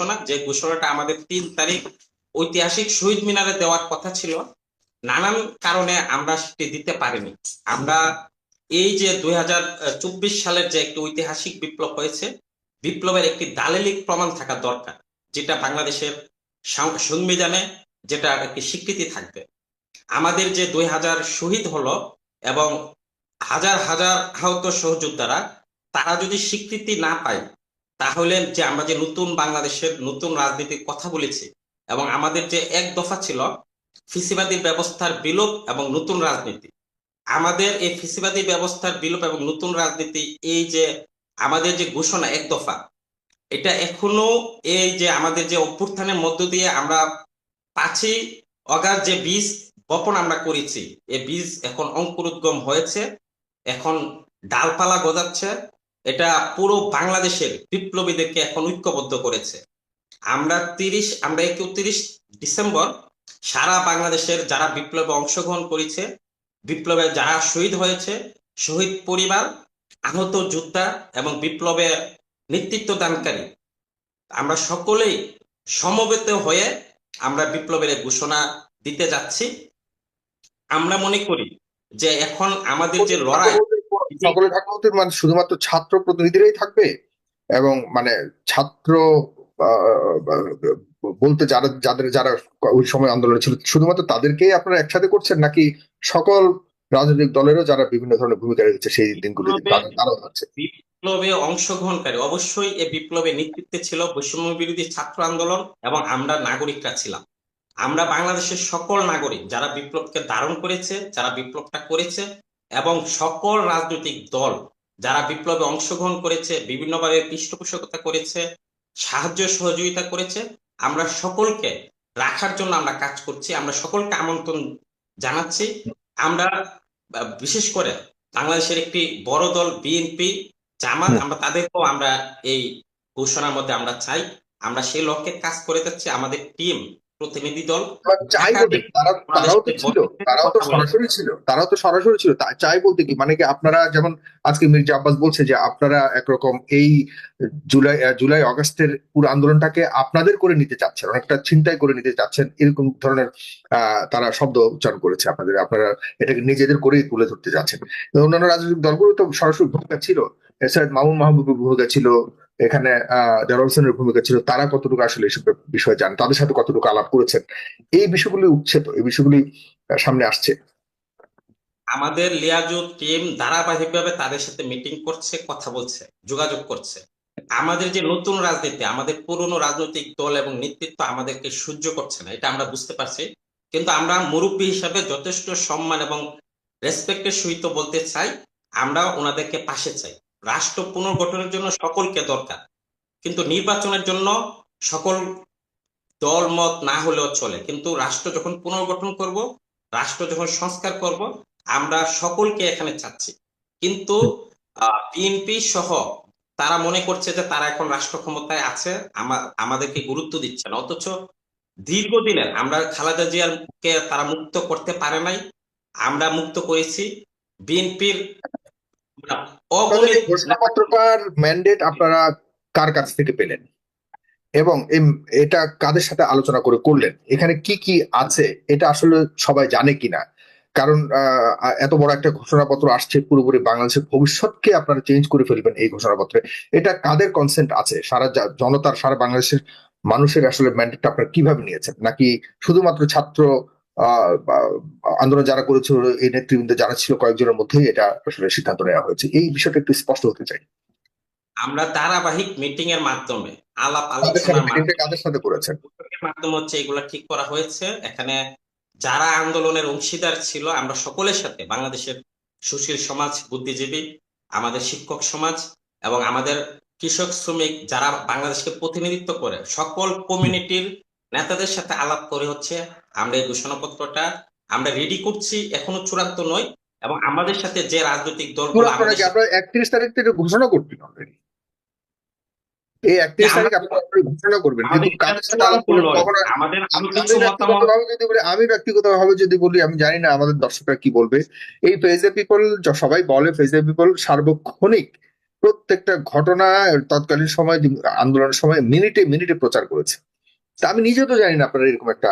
ঘোষণা, যে ঘোষণাটা আমাদের তিন তারিখ ঐতিহাসিক শহীদ মিনারে দেওয়ার কথা ছিল, নানান কারণে আমরা সেটি দিতে পারিনি। আমরা এই যে দুই সালের যে একটি ঐতিহাসিক বিপ্লব হয়েছে, বিপ্লবের একটি দালিলিক প্রমাণ থাকা দরকার, যেটা বাংলাদেশের সংবিধানে যেটা একটি স্বীকৃতি থাকবে। আমাদের যে দুই হাজার শহীদ হলো এবং হাজার হাজার আহত সহযোদ্ধারা, তারা যদি স্বীকৃতি না পায় তাহলে যে আমরা যে নতুন বাংলাদেশের নতুন রাজনীতির কথা বলেছি এবং আমাদের যে এক দফা ছিল ফিসিবাদী ব্যবস্থার বিলোপ এবং নতুন রাজনীতি, আমাদের এই ফিসিবাদী ব্যবস্থার বিলোপ এবং নতুন রাজনীতি এই যে আমাদের যে ঘোষণা এক দফা, এটা এখনও এই যে আমাদের যে অভ্যুত্থানের মধ্য দিয়ে আমরা পাঁচই অগাস্ট যে বীজ বপন আমরা করেছি এই বীজ এখন অঙ্কুরোদ্গম হয়েছে, এখন ডালপালা গজাচ্ছে এটা পুরো বাংলাদেশের বিপ্লবীদেরকে এখন ঐক্যবদ্ধ করেছে। আমরা তিরিশ, আমরা একত্রিশ ডিসেম্বর সারা বাংলাদেশের যারা বিপ্লবে অংশগ্রহণ করেছে, বিপ্লবে যারা শহীদ হয়েছে, শহীদ পরিবার, আহত যোদ্ধা এবং বিপ্লবে নেতৃত্ব দানকারী, আমরা সকলেই সমবেত হয়ে আমরা বিপ্লবের ঘোষণা দিতে যাচ্ছি। আমরা মনে করি যে এখন আমাদের যে লড়াই সকলে থাকবে বলতে মানে শুধুমাত্র ছাত্র প্রতিনিধিরাই থাকবে এবং মানে ছাত্র আহ, বলতে যারা যাদের যারা ওই সময় আন্দোলনে ছিল শুধুমাত্র তাদেরকেই আপনারা একসাথে করছেন? নাকি সকল রাজনৈতিক দলেরও যারা বিভিন্ন ধরনের ভূমিকা রেখেছে সেই দিনগুলিতে তারাও বিপ্লবে অংশগ্রহণকারী অবশ্যই এই বিপ্লবে নেতৃত্বে ছিল বৈষম্য বিরোধী ছাত্র আন্দোলন এবং আমরা নাগরিকরা ছিলাম। আমরা বাংলাদেশের সকল নাগরিক যারা বিপ্লবকে ধারণ করেছে যারা বিপ্লবটা করেছে এবং সকল রাজনৈতিক দল যারা বিপ্লবে অংশগ্রহণ করেছে, বিভিন্নভাবে পৃষ্ঠপোষকতা করেছে, সাহায্য সহযোগিতা করেছে, আমরা সকলকে রাখার জন্য আমরা কাজ করছি, আমরা সকলকে আমন্ত্রণ জানাচ্ছি। আমরা বিশেষ করে বাংলাদেশের একটি বড় দল বিএনপি, জামাত, আমরা তাদেরকেও আমরা এই ঘোষণার মধ্যে আমরা চাই। আমরা সেই লক্ষ্যে কাজ করে যাচ্ছি, আমাদের টিম প্রতিনিধি দল চাই তারা তারাও তো ছিল তারাও তো সরাসরি ছিল তারাও তো সরাসরি ছিল চাই বলতে কি মানে কি আপনারা যেমন আজকে মির্জা আব্বাস বলছে যে আপনারা একরকম এই জুলাই জুলাই অগস্টের পুরো আন্দোলনটাকে আপনাদের করে নিতে চাচ্ছেন অনেকটা চিন্তাই করে নিতে চাচ্ছেন এরকম ধরনের আহ তারা শব্দ উচ্চারণ করেছে আপনাদের আপনারা এটাকে নিজেদের করেই তুলে ধরতে যাচ্ছেন অন্যান্য রাজনৈতিক দলগুলো তো সরাসরি ভূমিকা ছিল এছাড়া মামুন মাহবুবের ভূমিকা ছিল এখানে দেওয়ার ভূমিকা ছিল, তারা কতটুকু আসলে এসব বিষয়ে জানেন তাদের সাথে কতটুকু আলাপ করেছেন? এই বিষয়গুলি উচ্ছেদ, এই বিষয়গুলি সামনে আসছে। আমাদের লিয়াজু টিম ধারাবাহিকভাবে তাদের সাথে মিটিং করছে, কথা বলছে, যোগাযোগ করছে। আমাদের যে নতুন রাজনীতি, আমাদের পুরনো রাজনৈতিক দল এবং নেতৃত্ব আমাদেরকে সহ্য করছে না, এটা আমরা বুঝতে পারছি। কিন্তু আমরা মুরব্বী হিসাবে যথেষ্ট সম্মান এবং রেসপেক্টের সহিত বলতে চাই আমরা ওনাদেরকে পাশে চাই। রাষ্ট্র পুনর্গঠনের জন্য সকলকে দরকার। কিন্তু নির্বাচনের জন্য সকল দল, মত না হলেও চলে। কিন্তু রাষ্ট্র যখন পুনর্গঠন করব, রাষ্ট্র যখন সংস্কার করব, আমরা সকলকে এখানে চাচ্ছি। কিন্তু বিএনপি সহ তারা মনে করছে যে তারা এখন রাষ্ট্র ক্ষমতায় আছে আমাদেরকে গুরুত্ব দিচ্ছে না। অথচ দীর্ঘদিনের আমরা খালেদা জিয়ার কে তারা মুক্ত করতে পারে নাই, আমরা মুক্ত করেছি। বিএনপির ঘোষণাপত্রটার ম্যান্ডেট আপনারা কার কাছ থেকে পেলেন? এবং এটা কাদের সাথে আলোচনা করে করলেন? এখানে কি কি আছে? এটা আসলে সবাই জানে কিনা? কারণ আহ, এত বড় একটা ঘোষণাপত্র আসছে পুরোপুরি বাংলাদেশের ভবিষ্যৎকে আপনারা চেঞ্জ করে ফেলবেন এই ঘোষণাপত্রে। এটা কাদের কনসেন্ট আছে? সারা জনতার সারা বাংলাদেশের মানুষের আসলে ম্যান্ডেটটা আপনারা কীভাবে নিয়েছেন? নাকি শুধুমাত্র ছাত্র আন্দোলন যারা করেছিল এই নেতৃবৃন্দ যারা ছিল কয়েকজনের মধ্যেই এটা আসলে সিদ্ধান্ত নেওয়া হয়েছে। এই বিষয়টা একটু স্পষ্ট হতে চাই। আমরা ধারাবাহিক মিটিং এর মাধ্যমে আলাপ আলোচনার মাধ্যমে হচ্ছে এগুলা ঠিক করা হয়েছে। এখানে যারা আন্দোলনের অংশীদার ছিল আমরা সকলের সাথে বাংলাদেশের সুশীল সমাজ বুদ্ধিজীবী আমাদের শিক্ষক সমাজ এবং আমাদের কৃষক শ্রমিক যারা বাংলাদেশকে প্রতিনিধিত্ব করে সকল কমিউনিটির নেতাদের সাথে আলাপ করে হচ্ছে আমরা এই ঘোষণাপত্রটা আমরা রেডি করছি এখনও চূড়ান্ত নয় এবং আমাদের সাথে যে রাজনৈতিক আপনারা একত্রিশ তারিখ থেকে ঘোষণা করবেন অলরেডি এই একত্রিশ তারিখ ঘোষণা করবেন আমি কিছু মতামত ব্যক্তিগতভাবে যদি বলি আমি জানি না আমাদের দর্শকরা কি বলবে। এই ফেজ পিপল সবাই বলে ফেজ পিপল সার্বক্ষণিক প্রত্যেকটা ঘটনা তৎকালীন সময় আন্দোলনের সময় মিনিটে মিনিটে প্রচার করেছে। আমি নিজে তো জানি না আপনারা এরকম একটা,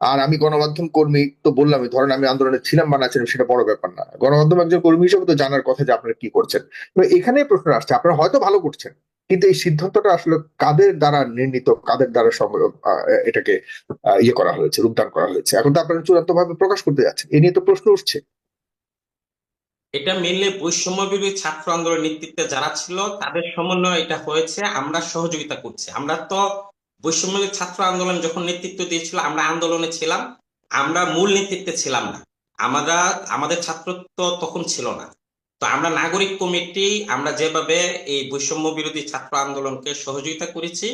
আর আমি গণমাধ্যম কর্মী তো বললামই, ধরেন আমি আন্দোলনে ছিলাম বা না ছিলাম সেটা বড় ব্যাপার না। গণমাধ্যম একজন কর্মী হিসেবে তো জানার কথা যে আপনারা কি করছেন। তো এখানেই প্রশ্ন আসছে, আপনারা হয়তো ভালো করছেন, কিন্তু এই সিদ্ধান্তটা আসলে কাদের দ্বারা নির্ণীত, কাদের দ্বারা এটাকে ইয়ে করা হয়েছে, রূপদান করা হয়েছে? এখন তো আপনারা চূড়ান্ত ভাবে প্রকাশ করতে যাচ্ছেন, এ নিয়ে তো প্রশ্ন উঠছে। এটা মেনলি বৈষম্য বিরোধী ছাত্র আন্দোলনের নেতৃত্বে যারা ছিল, তাদের সমন্বয় এটা হয়েছে, আমরা সহযোগিতা করছি। আমরা তো বৈষম্য ছাত্র আন্দোলন যখন নেতৃত্ব দিয়েছিল আমরা আন্দোলনে ছিলাম আমরা মূল নেতৃত্বে ছিলাম না। আমরা আমাদের ছাত্রত্ব তখন ছিল না। তো আমরা নাগরিক কমিটি আমরা যেভাবে এই বৈষম্য বিরোধী ছাত্র আন্দোলনকে সহযোগিতা করেছি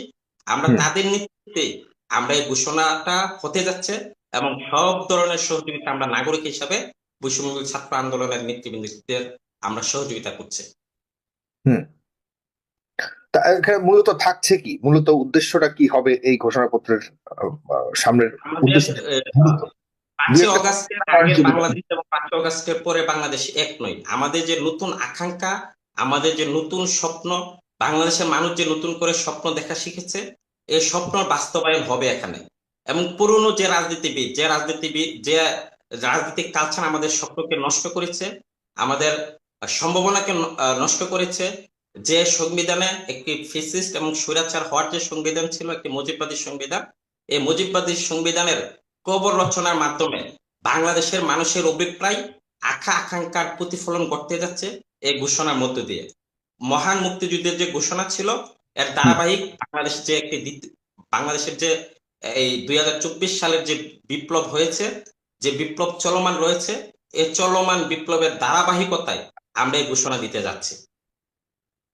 আমরা তাদের নেতৃত্বে আমরা এই ঘোষণাটা হতে যাচ্ছে এবং সব ধরনের সহযোগিতা আমরা নাগরিক হিসাবে বৈষম্য ছাত্র আন্দোলনের নেতৃবৃন্দদের আমরা সহযোগিতা করছি। এখানে মূলত থাকছে কি? মূলত উদ্দেশ্যটা কি হবে এই ঘোষণাপত্রের সামনের উদ্দেশ্য। বাংলাদেশ এবং অগাস্টের পরে বাংলাদেশ এক নয়। আমাদের যে নতুন আকাঙ্ক্ষা আমাদের যে নতুন স্বপ্ন বাংলাদেশের মানুষ যে নতুন করে স্বপ্ন দেখা শিখেছে এই স্বপ্ন বাস্তবায়ন হবে এখানে। এবং পুরনো যে রাজনীতিবিদ যে রাজনীতিবিদ যে রাজনৈতিক কালচার আমাদের স্বপ্নকে নষ্ট করেছে আমাদের সম্ভাবনাকে নষ্ট করেছে যে সংবিধানে একটি ফেসিস্ট এবং স্বৈরাচার হওয়ার যে সংবিধান ছিল, একটি মুজিববাদী সংবিধান, এই মুজিববাদী সংবিধানের কবর রচনার মাধ্যমে বাংলাদেশের মানুষের অভিপ্রায় আশা আকাঙ্ক্ষার প্রতিফলন ঘটতে যাচ্ছে এই ঘোষণার মধ্য দিয়ে। মহান মুক্তিযুদ্ধের যে ঘোষণা ছিল, এর ধারাবাহিক বাংলাদেশ যে একটি বাংলাদেশের যে এই দুই হাজার চব্বিশ সালের যে বিপ্লব হয়েছে, যে বিপ্লব চলমান রয়েছে, এই চলমান বিপ্লবের ধারাবাহিকতায় আমরা এই ঘোষণা দিতে যাচ্ছি।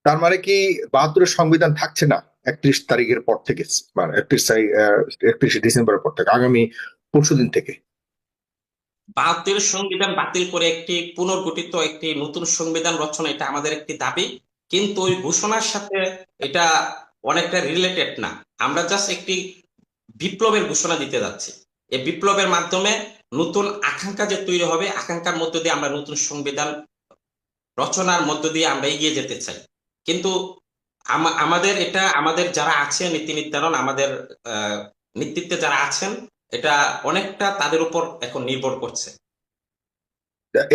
তার মানে কি বাহাত্তরের সংবিধান থাকছে না একত্রিশ তারিখের পর থেকে মানে একত্রিশ তারিখ একত্রিশে ডিসেম্বরের পর থেকে, আগামী পরশু দিন থেকে। বাহাত্তরের সংবিধান বাতিল করে একটি পুনর্গঠিত একটি নতুন সংবিধান রচনা, এটা আমাদের একটি দাবি। কিন্তু ওই ঘোষণার সাথে এটা অনেকটা রিলেটেড না। আমরা জাস্ট একটি বিপ্লবের ঘোষণা দিতে যাচ্ছি। এই বিপ্লবের মাধ্যমে নতুন আকাঙ্ক্ষা যে তৈরি হবে, আকাঙ্ক্ষার মধ্য দিয়ে আমরা নতুন সংবিধান রচনার মধ্য দিয়ে আমরা এগিয়ে যেতে চাই। কিন্তু আমাদের এটা আমাদের যারা আছে নীতি নির্ধারণ আমাদের নেতৃত্বে যারা আছেন এটা অনেকটা তাদের উপর এখন নির্ভর করছে।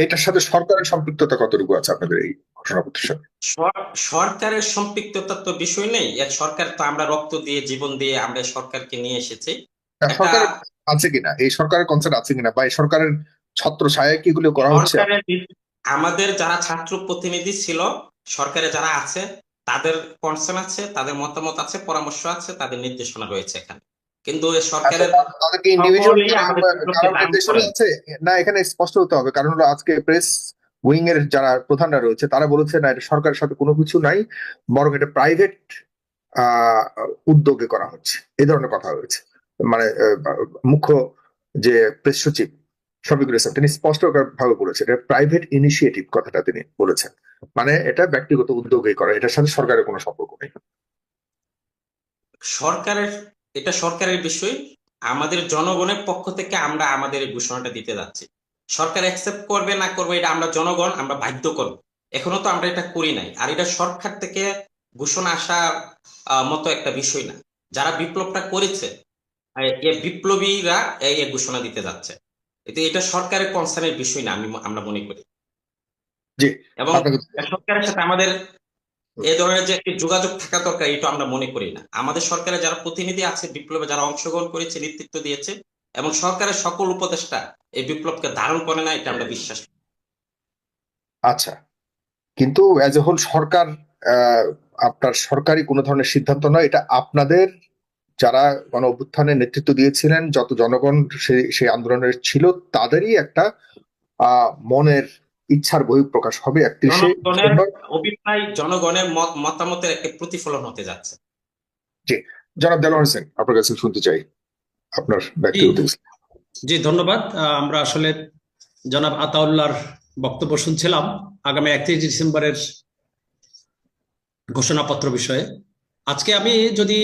এটার সাথে সরকারের সম্পৃক্ততা কতটুকু আছে আপনাদের এই ঘোষণাপত্রের সাথে? সরকারের সম্পৃক্ততার তো বিষয় নেই। সরকার তো আমরা রক্ত দিয়ে জীবন দিয়ে আমরা সরকারকে নিয়ে এসেছি। আছে কিনা? এই সরকারের কনসেপ্ট আছে কিনা? বা এই সরকারের ছাত্র ছায়া কি এগুলো করা হচ্ছে? আমাদের যারা ছাত্র প্রতিনিধি ছিল সরকারে যারা আছে তাদের কনসার্ন আছে তাদের মতামত আছে পরামর্শ আছে তাদের নির্দেশনা রয়েছে এখানে। কিন্তু সরকারের আচ্ছা, তাদেরকে ইন্ডিভিজুয়াল নির্দেশনা আছে? না এখানে স্পষ্ট হতে হবে। কারণ হলো আজকে প্রেস উইং এর যারা প্রধানরা রয়েছে তারা বলেছে না এটা সরকারের সাথে কোনো কিছু নাই বরং এটা প্রাইভেট উদ্যোগে করা হচ্ছে। এই ধরনের কথা হয়েছে মানে আহ, মুখ্য যে প্রেস সচিব শফিকুল ইসলাম তিনি স্পষ্ট ভাবে বলেছেন এটা প্রাইভেট ইনিশিয়েটিভ কথাটা তিনি বলেছেন। মানে এটা ব্যক্তিগত উদ্যোগে করা, এটার সাথে সরকারের কোনো সম্পর্ক নেই। সরকারের, এটা সরকারের বিষয়, আমাদের জনগণের পক্ষ থেকে আমরা আমাদের এই ঘোষণাটা দিতে যাচ্ছি। সরকার অ্যাকসেপ্ট করবে না করবে, এটা আমরা জনগণ, আমরা বাধ্য করব। এখনও তো আমরা এটা করি নাই। আর এটা সরকার থেকে ঘোষণা আসা মতো একটা বিষয় না। যারা বিপ্লবটা করেছে বিপ্লবীরা এই ঘোষণা দিতে যাচ্ছে। এটা সরকারের কনসার্নের বিষয় না, আমি, আমরা মনে করি। এবং সরকারের সাথে আমাদের এই ধরনের যে একটি যোগাযোগ থাকা দরকার এটা আমরা মনে করি না। আমাদের সরকারের যারা প্রতিনিধি আছে বিপ্লবে যারা অংশগ্রহণ করেছে নেতৃত্ব দিয়েছে এবং সরকারের সকল উপদেষ্টা এই বিপ্লবকে ধারণ করে না এটা আমরা বিশ্বাস আচ্ছা কিন্তু অ্যাজ এ হোল সরকার আহ, আপনার সরকারি কোনো ধরনের সিদ্ধান্ত নয় এটা আপনাদের যারা গণ অভ্যুত্থানে নেতৃত্ব দিয়েছিলেন যত জনগণ সেই সেই আন্দোলনের ছিল তাদেরই একটা আহ মনের ইচ্ছার বহিঃপ্রকাশ হবে একত্রিশে অভিপ্রায় জনগণের মত মতামতের একটা প্রতিফলন হতে যাচ্ছে। জি জনাব দেলোয়ার হোসেন আপনার কাছে শুনতে চাই। আপনার ব্যক্তিগত জি। ধন্যবাদ। আমরা আসলে জনাব আতাউল্লাহর বক্তব্য শুনছিলাম আগামী একত্রিশ ডিসেম্বরের ঘোষণাপত্র বিষয়ে। আজকে আমি যদি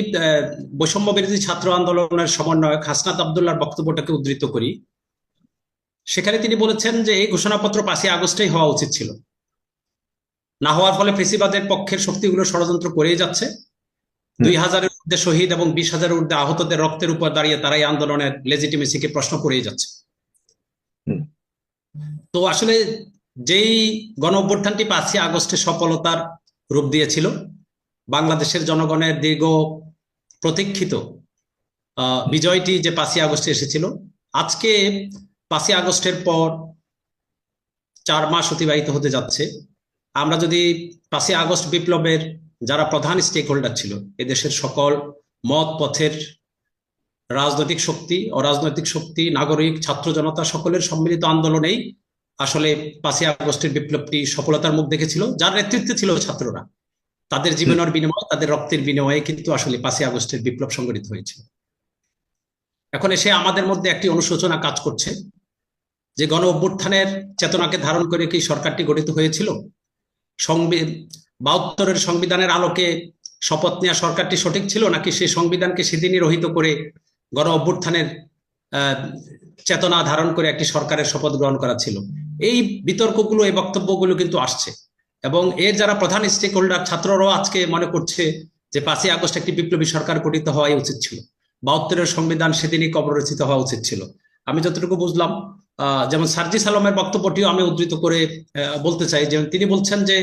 বৈষম্য বিরোধী ছাত্র আন্দোলনের সমন্বয়ক হাসনাত আবদুল্লাহর বক্তব্যটাকে উদ্ধৃত করি। সেখানে তিনি বলেছেন যে এই ঘোষণাপত্র পাঁচই আগস্টেই হওয়া উচিত ছিল। না হওয়ার ফলে ফেসিবাদের পক্ষের শক্তিগুলো ষড়যন্ত্র করেই যাচ্ছে। দুই হাজারের ঊর্ধ্বে শহীদ এবং বিশ হাজারের ঊর্ধ্বে আহতদের রক্তের উপর দাঁড়িয়ে তারা এই আন্দোলনের লেজিটিমেসিকে প্রশ্ন করেই যাচ্ছে। তো আসলে যেই গণ অভ্যুত্থানটি পাঁচই আগস্টে সফলতার রূপ দিয়েছিল বাংলাদেশের জনগণের দীর্ঘ প্রতীক্ষিত আহ, বিজয়টি যে পাঁচই আগস্টে এসেছিল আজকে পাঁচই আগস্টের পর চার মাস অতিবাহিত হতে যাচ্ছে। আমরা যদি পাঁচই আগস্ট বিপ্লবের যারা প্রধান স্টেক হোল্ডার ছিল এদেশের সকল মত পথের রাজনৈতিক শক্তি অরাজনৈতিক শক্তি নাগরিক ছাত্র জনতা সকলের সম্মিলিত আন্দোলনেই আসলে পাঁচই আগস্টের বিপ্লবটি সফলতার মুখ দেখেছিল। যার নেতৃত্বে ছিল ছাত্ররা। তাদের জীবনের বিনিময়ে তাদের রক্তের বিনিময়ে কিন্তু আসলে পাঁচই আগস্টের বিপ্লব সংগঠিত হয়েছিল এখন এসে আমাদের মধ্যে একটি অনুশোচনা কাজ করছে। যে গণ অভ্যুত্থানের চেতনাকে ধারণ করে কি সরকারটি গঠিত হয়েছিল? বাহাত্তরের সংবিধানের আলোকে শপথ নেওয়া সরকারটি সঠিক ছিল নাকি সেই সংবিধানকে সেদিনই রহিত করে গণ অভ্যুত্থানের চেতনা ধারণ করে একটি সরকারের শপথ গ্রহণ করা ছিল? এই বিতর্কগুলো, এই বক্তব্যগুলো কিন্তু আসছে। এবং এর যারা প্রধান স্টেক হোল্ডার ছাত্ররাও আজকে মনে করছে যে পাঁচই আগস্ট একটি বিপ্লবী সরকার গঠিত হওয়াই উচিত ছিল। বাহাত্তরের সংবিধান সেদিনই কবরচিত হওয়া উচিত ছিল। আমি যতটুকু বুঝলাম আহ, যেমন সার্জিস আলমের বক্তব্যটিও আমি উদ্ধৃত করে বলতে চাই যে তিনি বলছেন যে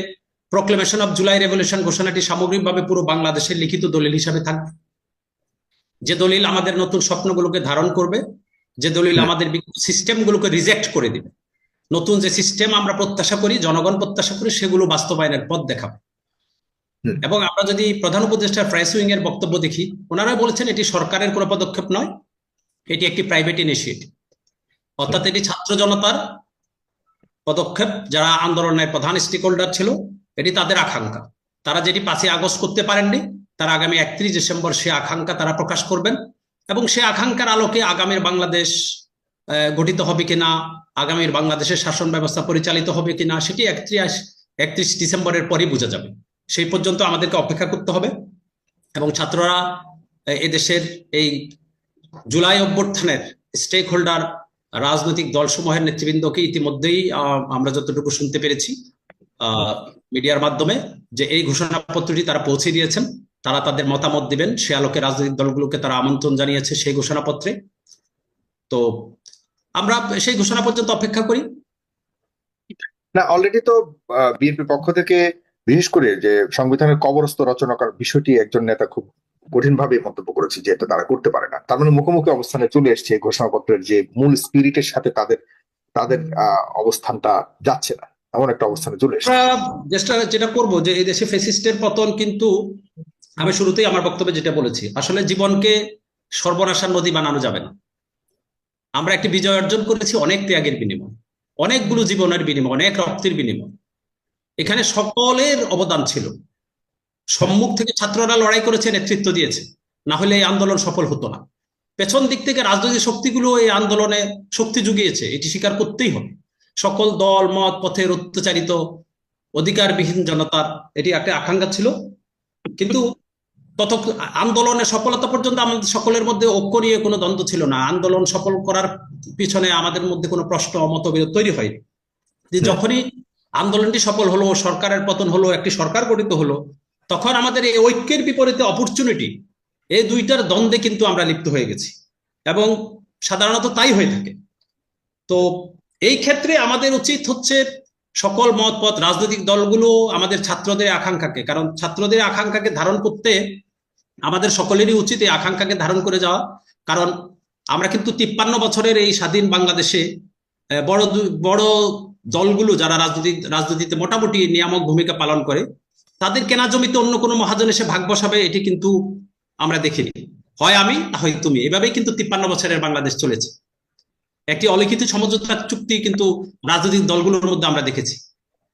প্রক্লেমেশন অফ জুলাই রেভলিউশন ঘোষণাটি সামগ্রিকভাবে পুরো বাংলাদেশের লিখিত দলিল হিসাবে থাকবে যে দলিল আমাদের নতুন স্বপ্নগুলোকে ধারণ করবে যে দলিল আমাদের সিস্টেমগুলোকে রিজেক্ট করে দিবে। নতুন যে সিস্টেম আমরা প্রত্যাশা করি জনগণ প্রত্যাশা করি সেগুলো বাস্তবায়নের পথ দেখাবে। এবং আমরা যদি প্রধান উপদেষ্টা ফ্রাইস উইং এর বক্তব্য দেখি ওনারা বলেছেন এটি সরকারের কোনো পদক্ষেপ নয় এটি একটি প্রাইভেট ইনিশিয়েটিভ অর্থাৎ এটি ছাত্র জনতার পদক্ষেপ, যারা আন্দোলনের প্রধান স্টেক হোল্ডার ছিল, এটি তাদের আকাঙ্ক্ষা। তারা যেটি পাঁচই আগস্ট করতে পারেননি, তারা আগামী একত্রিশ ডিসেম্বর সে আকাঙ্ক্ষা তারা প্রকাশ করবেন এবং সে আকাঙ্ক্ষার আলোকে আগামীর বাংলাদেশ গঠিত হবে কিনা, আগামীর বাংলাদেশের শাসন ব্যবস্থা পরিচালিত হবে কিনা, সেটি একত্রিশ একত্রিশ ডিসেম্বরের পরই বোঝা যাবে। সেই পর্যন্ত আমাদেরকে অপেক্ষা করতে হবে এবং ছাত্ররা এদেশের এই জুলাই অভ্যুত্থানের স্টেক হোল্ডার রাজনৈতিক দলসমূহের নেতৃবৃন্দকে ইতিমধ্যেই আমরা যতটুকু শুনতে পেরেছি মিডিয়ার মাধ্যমে যে এই ঘোষণাপত্রটি তারা পৌঁছে দিয়েছেন, তারা তাদের মতামত দিবেন, সে আলোকে রাজনৈতিক দলগুলোকে তারা আমন্ত্রণ জানিয়েছে সেই ঘোষণাপত্রে। তো আমরা সেই ঘোষণা পর্যন্ত অপেক্ষা করি। না অলরেডি তো বিএনপি পক্ষ থেকে বিশেষ করে যে সংবিধানের কবরস্থ রচনা করার বিষয়টি একজন নেতা খুব কঠিন ভাবে মন্তব্য করেছে যে এটা তারা করতে পারে না। তার মানে মুখোমুখি অবস্থানে চলে এসছে ঘোষণাপত্রের যে মূল স্পিরিটের সাথে তাদের তাদের অবস্থানটা যাচ্ছে না। এমন একটা অবস্থানে চলে এসছে। যেটা যেটা করব যে এই দেশে ফেসিস্টের পতন কিন্তু আমি শুরুতেই আমার বক্তব্যে যেটা বলেছি, আসলে জীবনকে সর্বনাশার নদী বানানো যাবে না। আমরা একটি বিজয় অর্জন করেছি অনেক ত্যাগের বিনিময়, অনেকগুলো জীবনের বিনিময়, অনেক রক্তের বিনিময়। এখানে সকলের অবদান ছিল। সম্মুখ থেকে ছাত্ররা লড়াই করেছে নেতৃত্ব দিয়েছে। না হলে এই আন্দোলন সফল হতো না। পেছন দিক থেকে রাজনৈতিক শক্তিগুলো এই আন্দোলনে শক্তি জুগিয়েছে এটি স্বীকার করতেই হবে। সকল দল মত পথের অত্যাচারিত অধিকারবিহীন জনতার এটি একটা আকাঙ্ক্ষা ছিল। কিন্তু তত আন্দোলনের সফলতা পর্যন্ত আমাদের সকলের মধ্যে ঐক্য নিয়ে কোনো দ্বন্দ্ব ছিল না। আন্দোলন সফল করার পিছনে আমাদের মধ্যে কোনো প্রশ্ন মতবিরোধ তৈরি হয়নি। যে যখনই আন্দোলনটি সফল হলো সরকারের পতন হলো একটি সরকার গঠিত হলো তখন আমাদের এই ঐক্যের বিপরীতে অপরচুনিটি এই দুইটার দ্বন্দ্বে কিন্তু আমরা লিপ্ত হয়ে গেছি। এবং সাধারণত তাই হয়ে থাকে। তো এই ক্ষেত্রে আমাদের উচিত হচ্ছে সকল মত, পথ, রাজনৈতিক দলগুলো আমাদের ছাত্রদের আকাঙ্ক্ষাকে, কারণ ছাত্রদের আকাঙ্ক্ষাকে ধারণ করতে আমাদের সকলেরই উচিত এই আকাঙ্ক্ষাকে ধারণ করে যাওয়া। কারণ আমরা কিন্তু তিপ্পান্ন বছরের এই স্বাধীন বাংলাদেশে বড় বড় দলগুলো যারা রাজনৈতিক, রাজনীতিতে মোটামুটি নিয়ামক ভূমিকা পালন করে তাদের কেনা জমিতে অন্য কোনো মহাজন এসে ভাগ বসাবে, এটি কিন্তু আমরা দেখিনি। হয় আমি হয় তুমি। এভাবেই কিন্তু তিপ্পান্ন বছরের বাংলাদেশ চলেছে। একটি অলিখিত সমঝোতা চুক্তি কিন্তু রাজনৈতিক দলগুলোর মধ্যে আমরা দেখেছি।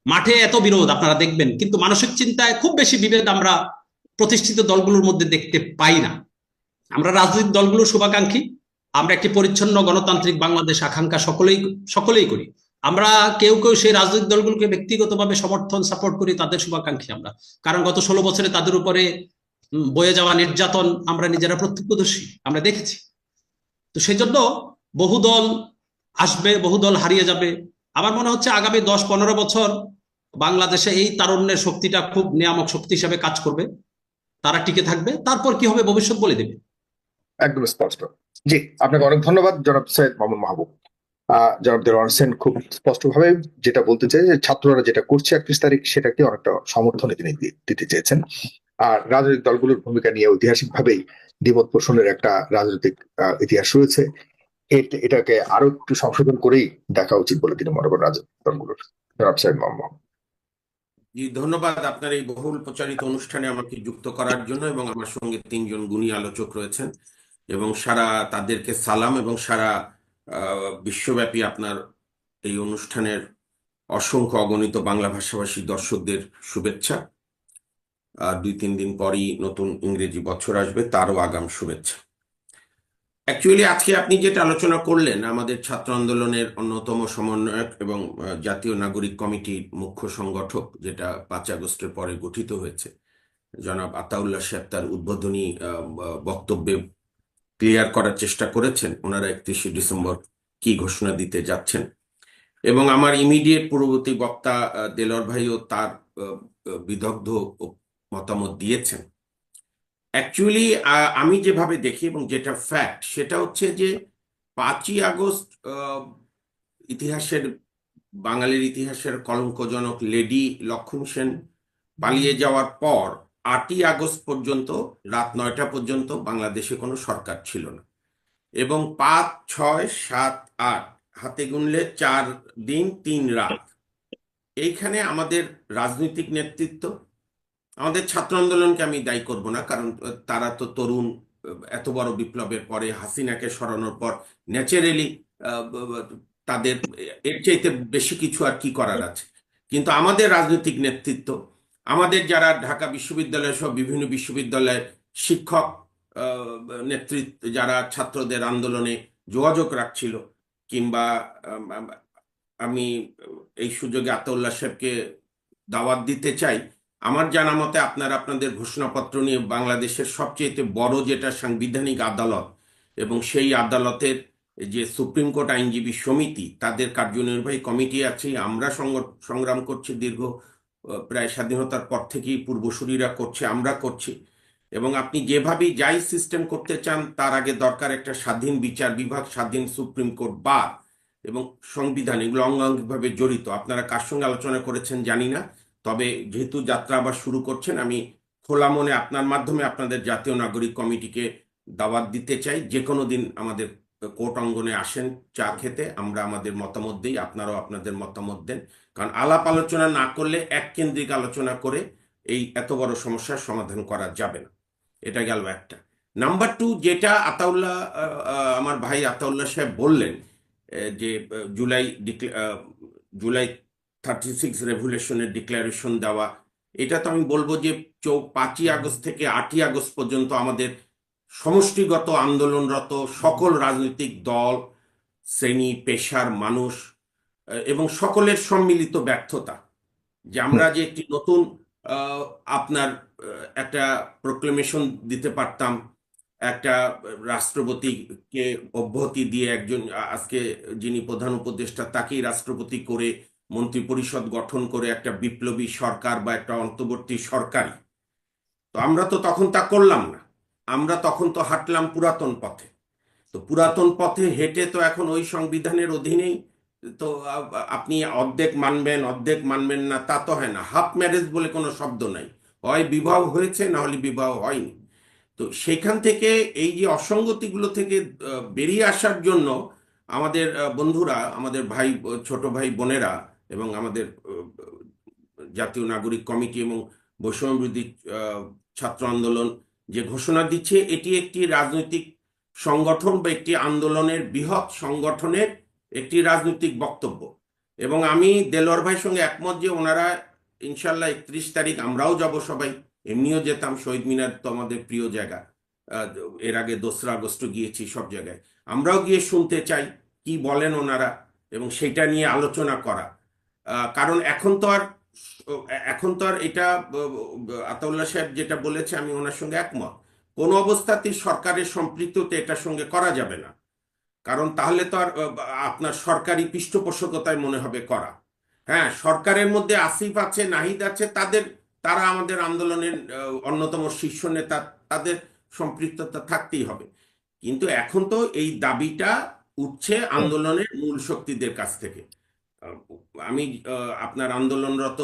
মাঠে এত বিরোধ, আপনারা দেখবেন। কিন্তু মানসিক চিন্তায় খুব বেশি বিভেদ আমরা প্রতিষ্ঠিত দলগুলোর মধ্যে দেখতে পাই না। আমরা রাজনৈতিক দলগুলোর শুভাকাঙ্ক্ষী। আমরা একটি পরিচ্ছন্ন গণতান্ত্রিক বাংলাদেশ আকাঙ্ক্ষা সকলেই সকলেই করি। আমরা কেউ কেউ সেই রাজনৈতিক দলগুলোকে ব্যক্তিগতভাবে সমর্থন সাপোর্ট করি, তাদের শুভাকাঙ্ক্ষী আমরা। কারণ গত ষোলো বছরে তাদের উপরে বয়ে যাওয়া নির্যাতন আমরা নিজেরা প্রত্যক্ষদর্শী, আমরা দেখেছি। তো সেই জন্য বহু দল আসবে, বহু দল হারিয়ে যাবে। আমার মনে হচ্ছে আগামী দশ পনেরো বছর বাংলাদেশে এই তারুণ্যের শক্তিটা খুব নিয়ামক শক্তি হিসাবে কাজ করবে। তারা টিকে থাকবে। তারপর কি হবে ভবিষ্যৎ বলে দেবে? একদম স্পষ্ট। জি, আপনাকে অনেক ধন্যবাদ জনাব সৈয়দ মাহবুব। জনাব হোসেন খুব স্পষ্টভাবে যেটা বলতে চাই যে ছাত্ররা যেটা করছে একত্রিশ তারিখ সেটাকে অনেকটা সমর্থনে তিনি দিতে চেয়েছেন। আর রাজনৈতিক দলগুলোর ভূমিকা নিয়ে ঐতিহাসিক ভাবেই দ্বিমত পোষণের একটা রাজনৈতিক ইতিহাস রয়েছে। এট- এটাকে আরও একটু সংশোধন করেই দেখা উচিত বলে তিনি মনে করেন রাজনৈতিক দলগুলোর। জনাব মোহাম্মদ। জি, ধন্যবাদ আপনার এই বহুল প্রচারিত অনুষ্ঠানে আমাকে যুক্ত করার জন্য এবং আমার সঙ্গে তিনজন গুণী আলোচক রয়েছেন এবং সারা তাদেরকে সালাম এবং সারা বিশ্বব্যাপী আপনার এই অনুষ্ঠানের অসংখ্য অগণিত বাংলা ভাষাভাষী দর্শকদের শুভেচ্ছা। আর দুই, তিন দিন পরই নতুন ইংরেজি বছর আসবে, তারও আগাম শুভেচ্ছা। অ্যাকচুয়ালি আজকে আপনি যেটা আলোচনা করলেন, আমাদের ছাত্র আন্দোলনের অন্যতম সমন্বয়ক এবং জাতীয় নাগরিক কমিটির মুখ্য সংগঠক, যেটা পাঁচ আগস্টের পরে গঠিত হয়েছে, জনাব আতাউল্লাহ সাহেব তার উদ্বোধনী বক্তব্যে ক্লিয়ার করার চেষ্টা করেছেন। ওনারা একত্রিশে ডিসেম্বর কি ঘোষণা দিতে যাচ্ছেন। এবং আমার ইমিডিয়েট পূর্ববর্তী বক্তা আহ, দেলোয়ার ভাইও তার বিদগ্ধ মতামত দিয়েছেন। অ্যাকচুয়ালি আমি যেভাবে দেখি এবং যেটা ফ্যাক্ট সেটা হচ্ছে যে পাঁচই আগস্ট ইতিহাসের বাঙালির ইতিহাসের কলঙ্কজনক লেডি লক্ষণ সেন পালিয়ে যাওয়ার পর আটই আগস্ট পর্যন্ত, রাত নয়টা পর্যন্ত বাংলাদেশে কোনো সরকার ছিল না। এবং পাঁচ, ছয়, সাত, আট, হাতে গুনলে চার দিন, তিন রাত। এইখানে আমাদের রাজনৈতিক নেতৃত্ব, আমাদের ছাত্র আন্দোলনকে আমি দায়ী করব না, কারণ তারা তো তরুণ এত বড় বিপ্লবের পরে হাসিনাকে সরানোর পর ন্যাচারালি তাদের, এর চাইতে বেশি কিছু আর কি করার আছে। কিন্তু আমাদের রাজনৈতিক নেতৃত্ব আমাদের যারা ঢাকা বিশ্ববিদ্যালয় সহ বিভিন্ন বিশ্ববিদ্যালয়ের শিক্ষক নেতৃত্ব যারা ছাত্রদের আন্দোলনে যোগাযোগ রাখছিল কিংবা আম, এই সুযোগে আতাউল্লাহ সাহেবকে দাওয়াত দিতে চাই আমার জানা মতে আপনারা আপনাদের ঘোষণাপত্র নিয়ে বাংলাদেশের সবচেয়ে বড় যেটা সাংবিধানিক আদালত এবং সেই আদালতের যে সুপ্রিম কোর্ট আইনজীবী সমিতি তাদের কার্যনির্বাহী কমিটি আছে আমরা সংগ- সংগ্রাম করছি দীর্ঘ প্রায় স্বাধীনতার পর থেকেই পূর্বসূরীরা করছে, আমরা করছি। এবং আপনি যেভাবেই যাই সিস্টেম করতে চান, তার আগে দরকার একটা স্বাধীন বিচার বিভাগ, স্বাধীন সুপ্রিম কোর্ট বার এবং সংবিধান, এগুলো অঙ্গাঙ্গিকভাবে জড়িত। আপনারা কার সঙ্গে আলোচনা করেছেন জানি না, তবে যেহেতু যাত্রা আবার শুরু করছেন, আমি খোলা মনে আপনার মাধ্যমে আপনাদের জাতীয় নাগরিক কমিটিকে দাওয়াত দিতে চাই। যে কোনো দিন আমাদের কোর্ট অঙ্গনে আসেন চা খেতে আমরা আমাদের মতামত দিই আপনারাও আপনাদের মতামত দেন। কারণ আলাপ আলোচনা না করলে এক কেন্দ্রিক আলোচনা করে এই এত বড় সমস্যার সমাধান করা যাবে না। এটা গেল একটা। নাম্বার টু যেটা আতাউল্লাহ আমার ভাই আতাউল্লাহ সাহেব বললেন যে জুলাই জুলাই থার্টি সিক্স রেভুলেশনের ডিক্লারেশন দেওয়া এটা তো আমি বলব যে চৌ পাঁচই আগস্ট থেকে আটই আগস্ট পর্যন্ত আমাদের সমষ্টিগত আন্দোলনরত সকল রাজনৈতিক দল, শ্রেণি, পেশার মানুষ এবং সকলের সম্মিলিত ব্যর্থতা। যে আমরা যে একটি নতুন আপনার একটা প্রোক্লেমেশন দিতে পারতাম, একটা রাষ্ট্রপতিকে অব্যাহতি দিয়ে একজন আজকে যিনি প্রধান উপদেষ্টা, তাকেই রাষ্ট্রপতি করে মন্ত্রী পরিষদ গঠন করে একটা বিপ্লবী সরকার বা একটা অন্তর্বর্তী সরকারি তো আমরা তো তখন তা করলাম না। আমরা তখন তো হাঁটলাম পুরাতন পথে। তো পুরাতন পথে হেঁটে তো এখন ওই সংবিধানের অধীনেই, তো আপনি অর্ধেক মানবেন অর্ধেক মানবেন না, তা তো হয় না। হাফ ম্যারেজ বলে কোনো শব্দ নাই। হয় বিবাহ হয়েছে, না হলে বিবাহ হয়নি। তো সেখান থেকে এই যে অসঙ্গতিগুলো থেকে বেরিয়ে আসার জন্য আমাদের বন্ধুরা, আমাদের ভাই ছোট ভাই বোনেরা এবং আমাদের জাতীয় নাগরিক কমিটি এবং বৈষম্য বিরোধী ছাত্র আন্দোলন যে ঘোষণা দিচ্ছে, এটি একটি রাজনৈতিক সংগঠন বা একটি আন্দোলনের বৃহৎ সংগঠনের একটি রাজনৈতিক বক্তব্য। এবং আমি দেলোয়ার ভাইয়ের সঙ্গে একমত যে ওনারা ইনশাল্লাহ একত্রিশ তারিখ আমরাও যাব সবাই। এমনিও যেতাম, শহীদ মিনার তো আমাদের প্রিয় জায়গা। এর আগে দোসরা আগস্ট গিয়েছি সব জায়গায়। আমরাও গিয়ে শুনতে চাই কি বলেন ওনারা এবং সেটা নিয়ে আলোচনা করা। কারণ এখন তো আর এখন তো আর এটা আতাউল্লাহ সাহেব যেটা বলেছে আমি ওনার সঙ্গে একমত। কোনো অবস্থাতেই সরকারের সম্পৃক্ততে এটার সঙ্গে করা যাবে না। কারণ তাহলে তো আর আপনার সরকারি পৃষ্ঠপোষকতায় মনে হবে করা। হ্যাঁ সরকারের মধ্যে আসিফ আছে, নাহিদ আছে, তাদের, তারা আমাদের আন্দোলনের অন্যতম শীর্ষ নেতা, তাদের সম্পৃক্ততা থাকতেই হবে। কিন্তু এখন তো এই দাবিটা উঠছে আন্দোলনের মূল শক্তিদের কাছ থেকে। আমি আপনার আন্দোলনরত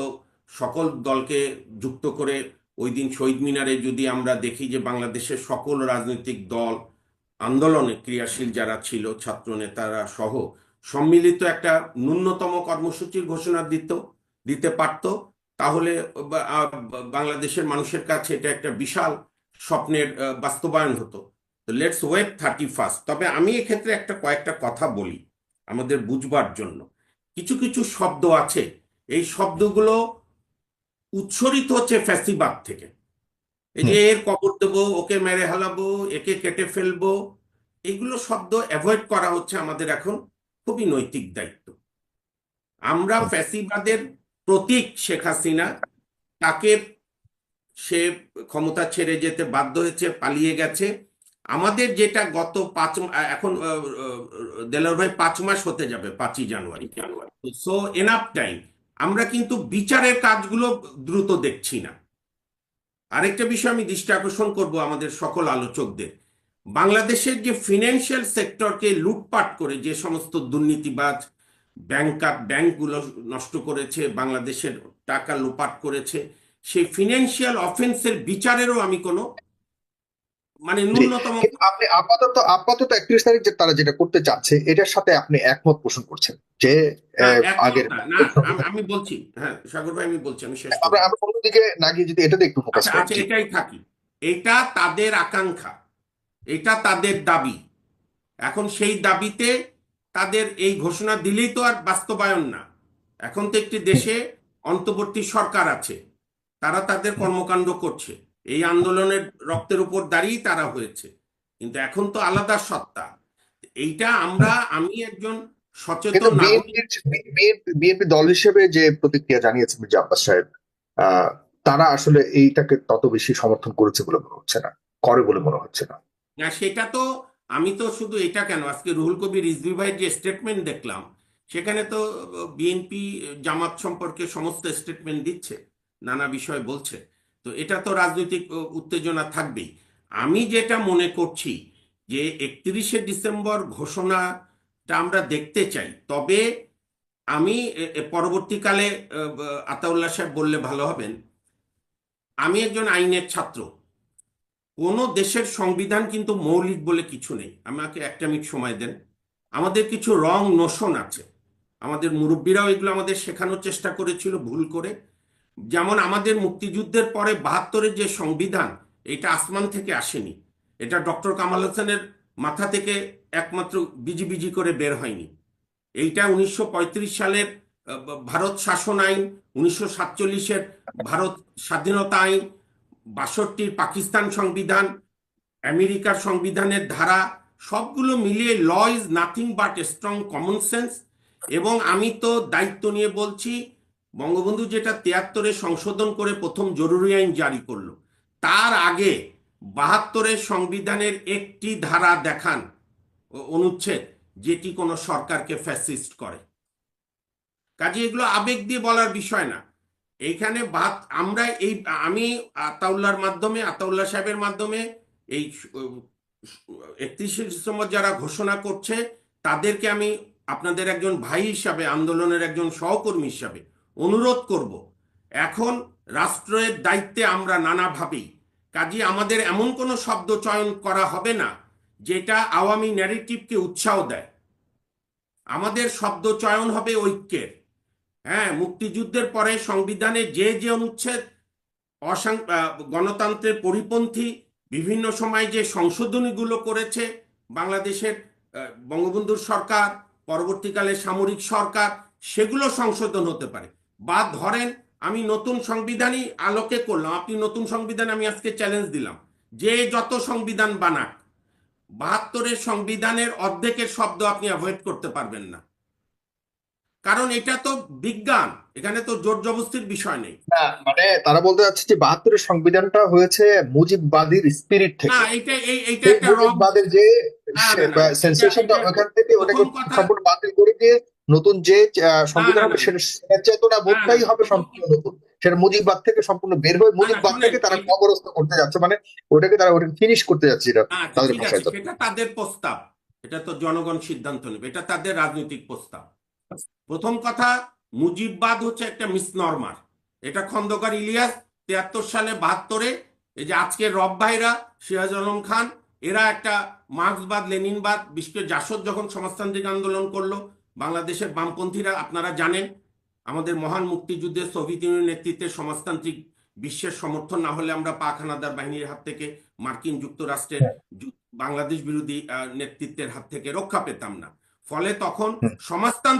সকল দলকে যুক্ত করে ওই দিন শহীদ মিনারে যদি আমরা দেখি যে বাংলাদেশের সকল রাজনৈতিক দল, আন্দোলনে ক্রিয়াশীল যারা ছিল ছাত্র নেতারা সহ, সম্মিলিত একটা ন্যূনতম কর্মসূচির ঘোষণা দিত, দিতে পারত, তাহলে বাংলাদেশের মানুষের কাছে এটা একটা বিশাল স্বপ্নের বাস্তবায়ন হতো। তো লেটস ওয়েট থার্টি ফার্স্ট তবে আমি এক্ষেত্রে একটা কয়েকটা কথা বলি আমাদের বুঝবার জন্য। কিছু কিছু শব্দ আছে। এই শব্দগুলো উচ্ছরিত হচ্ছে ফ্যাসিবাদ থেকে। এই যে এর কবর দেবো ওকে মেরে হালাবো একে কেটে ফেলব এগুলো শব্দ অ্যাভয়েড করা হচ্ছে আমাদের এখন খুবই নৈতিক দায়িত্ব। আমরা ফ্যাসিবাদের প্রতীক শেখ হাসিনা তাকে সে ক্ষমতা ছেড়ে যেতে বাধ্য হয়েছে পালিয়ে গেছে। আমাদের যেটা গত পাঁচ এখন দেলোয়ার ভাই পাঁচ মাস হতে যাবে পাঁচই জানুয়ারি। সো এনাফ টাইম আমরা কিন্তু বিচারের কাজগুলো দ্রুত দেখছি না। আরেকটা বিষয় আমি দৃষ্টি আকর্ষণ করব আমাদের সকল আলোচকদের। বাংলাদেশের যে ফিনান্সিয়াল সেক্টরকে লুটপাট করে যে সমস্ত দুর্নীতিবাজ ব্যাংকার ব্যাংকগুলো নষ্ট করেছে বাংলাদেশের টাকা লোপাট করেছে সেই ফিনান্সিয়াল অফেন্সের বিচারেরও আমি কোনো মানে ন্যূনতম আপনি আপাতত আপাতত একত্রিশ তারিখ যে তারা যেটা করতে চাচ্ছে এটার সাথে আপনি একমত পোষণ করছেন যে আগের আমি বলছি হ্যাঁ সাগর ভাই আমি বলছি আমি শেষ আমরা আমরা অন্যদিকে না গিয়ে যদি এটাতে একটু ফোকাস আচ্ছা করি। আচ্ছা এটাই থাকি। এটা তাদের আকাঙ্ক্ষা। এটা তাদের দাবি। এখন সেই দাবিতে তাদের এই ঘোষণা দিলেই তো আর বাস্তবায়ন না। এখন তো একটি দেশে অন্তর্বর্তী সরকার আছে। তারা তাদের কর্মকাণ্ড করছে। এই আন্দোলনের রক্তের উপর দাঁড়িয়েই তারা হয়েছে। কিন্তু এখন তো আলাদা সত্তা। এইটা আমরা আমি একজন সচেতন বিএনপি দল হিসেবে যে প্রতিক্রিয়া জানিয়েছে মির্জা আব্বাস সাহেব তারা আসলে এইটাকে তত বেশি সমর্থন করেছে বলে মনে হচ্ছে না করে বলে মনে হচ্ছে না। না সেটা তো আমি তো শুধু এটা কেন আজকে রুহুল কবির রিজভি ভাইয়ের যে স্টেটমেন্ট দেখলাম সেখানে তো বিএনপি জামাত সম্পর্কে সমস্ত স্টেটমেন্ট দিচ্ছে নানা বিষয় বলছে। তো এটা তো রাজনৈতিক উত্তেজনা থাকবেই। আমি যেটা মনে করছি যে একত্রিশে ডিসেম্বর ঘোষণাটা আমরা দেখতে চাই। তবে আমি পরবর্তীকালে আতাউল্লাহ সাহেব বললে ভালো হবেন। আমি একজন আইনের ছাত্র। কোনো দেশের সংবিধান কিন্তু মৌলিক বলে কিছু নেই। আমাকে একটা মিনিট সময় দেন। আমাদের কিছু রং নোশন আছে। আমাদের মুরব্বীরাও এগুলো আমাদের শেখানোর চেষ্টা করেছিল ভুল করে। যেমন আমাদের মুক্তিযুদ্ধের পরে বাহাত্তরের যে সংবিধান, এটা আসমান থেকে আসেনি। এটা ডক্টর কামাল হোসেনের মাথা থেকে একমাত্র বিজি বিজি করে বের হয়নি। এইটা উনিশশো পঁয়ত্রিশ সালের ভারত শাসন আইন, উনিশশো সাতচল্লিশের ভারত স্বাধীনতা আইন, বাষট্টির পাকিস্তান সংবিধান, আমেরিকার সংবিধানের ধারা, সবগুলো মিলিয়ে law is nothing but strong common sense এবং আমি তো দায়িত্ব নিয়ে বলছি বঙ্গবন্ধু যেটা তিয়াত্তরে সংশোধন করে প্রথম জরুরি আইন জারি করল, তার আগে বাহাত্তরের সংবিধানের একটি ধারা দেখান অনুচ্ছেদ, যেটি কোনো সরকারকে ফ্যাসিস্ট করে। কাজে এগুলো আবেগ দিয়ে বলার বিষয় না। এইখানে বাদ আমরা এই, আমি আতাউল্লার মাধ্যমে, আতাউল্লাহ সাহেবের মাধ্যমে এই একত্রিশে ডিসেম্বর যারা ঘোষণা করছে, তাদেরকে আমি আপনাদের একজন ভাই হিসাবে, আন্দোলনের একজন সহকর্মী হিসাবে অনুরোধ করব, এখন রাষ্ট্রের দায়িত্বে আমরা নানাভাবেই, কাজে আমাদের এমন কোনো শব্দ চয়ন করা হবে না, যেটা আওয়ামী ন্যারেটিভকে উৎসাহ দেয়। আমাদের শব্দ চয়ন হবে ঐক্যের। হ্যাঁ মুক্তিযুদ্ধের পরে সংবিধানে যে যে অনুচ্ছেদ, অসাং- গণতন্ত্রের পরিপন্থী, বিভিন্ন সময় যে সংশোধনীগুলো করেছে, বাংলাদেশের বঙ্গবন্ধুর সরকার, পরবর্তীকালে সামরিক সরকার, সেগুলো সংশোধন হতে পারে। বা ধরেন আমি নতুন সংবিধানই আলোকে করলাম আপনি নতুন সংবিধান আমি আজকে চ্যালেঞ্জ দিলাম যে যত সংবিধান বানাক বাহাত্তরের সংবিধানের অর্ধেকের শব্দ আপনি অ্যাভয়েড করতে পারবেন না। কারণ এটা তো বিজ্ঞান এখানে তো জোর জবস্তির বিষয় নেই। মানে তারা বলতে চাচ্ছে যে বাহাত্তরের সংবিধানটা হয়েছে মুজিববাদীর স্পিরিট থেকে। না এটা এই সেই একটা রং মুজিববাদের যে সেন্সেশনটা ওখান থেকে ওটাকে সম্পূর্ণ বাতিল করে দিয়ে নতুন যে সংবিধান হবে সেটা সেটা চেতনা বোধটাই। হবে সম্পূর্ণ নতুন। সেটা মুজিববাদ থেকে সম্পূর্ণ বের হয়ে মুজিববাদ থেকে তারা কবরস্থ করতে যাচ্ছে মানে ওটাকে তারা ওটাকে ফিনিশ করতে যাচ্ছে এটা তাদের ভাষায়। সেটা তাদের প্রস্তাব। এটা তো জনগণ সিদ্ধান্ত নেবে এটা তাদের রাজনৈতিক প্রস্তাব। প্রথম কথা মুজিববাদ হচ্ছে একটা মিসনরমার এটা খন্দকার ইলিয়াস তিয়াত্তর সালে বাহাত্তরে এই যে আজকে রব ভাইরা সিরাজ আলম খান এরা একটা মার্ক্সবাদ লেনিনবাদ বিশেষ জাসদ যখন সমাজতান্ত্রিক আন্দোলন করল বাংলাদেশের বামপন্থীরা আপনারা জানেন আমাদের মহান মুক্তিযুদ্ধে সোভিয়েত ইউনিয়ন নেতৃত্বে সমাজতান্ত্রিক বিশ্বের সমর্থন না হলে আমরা পাক হানাদার বাহিনীর হাত থেকে মার্কিন যুক্তরাষ্ট্রের বাংলাদেশ বিরোধী আহ, নেতৃত্বের হাত থেকে রক্ষা পেতাম না। ফলে তখন সমাজতান্ত্রিক